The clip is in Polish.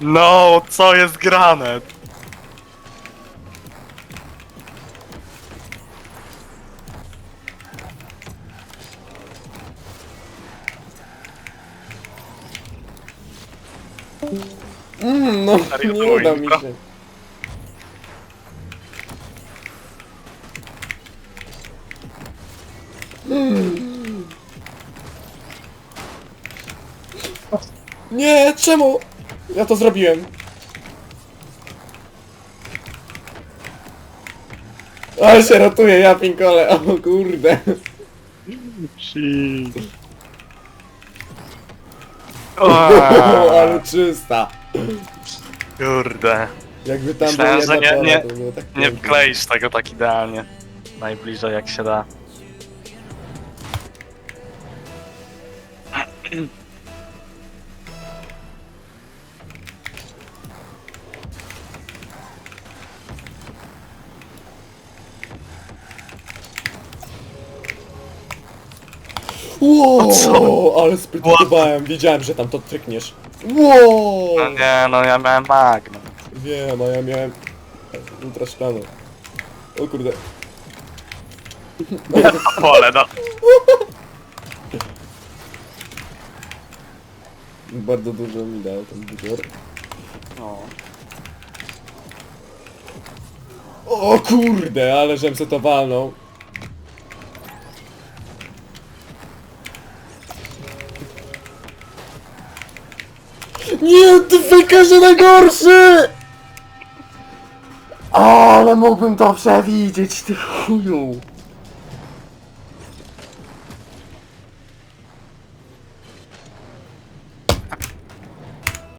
No, co jest grane? Mm, no, nie uda mi się. Mm. Nie, czemu? Ja to zrobiłem. Ale się ratuje, ja pinkole, o kurde. Shit. O, O, ale czysta. Kurde. Jakby tam Myślałem, była że jedna nie- pola, to było tak Nie pięknie. wkleisz tego tak idealnie. Najbliżej jak się da. Wow, co? ale sprytowałem, wiedziałem, że tam to trykniesz. Wow! No nie, no ja miałem magnum. Wiem, a ja miałem ultra szklany. O kurde. Pole, no. Bardzo dużo mi dał ten budzior. no. O kurde, ale żem se to walnął. Nie, ty wykaże najgorszy! Ale mógłbym to przewidzieć, ty chuju.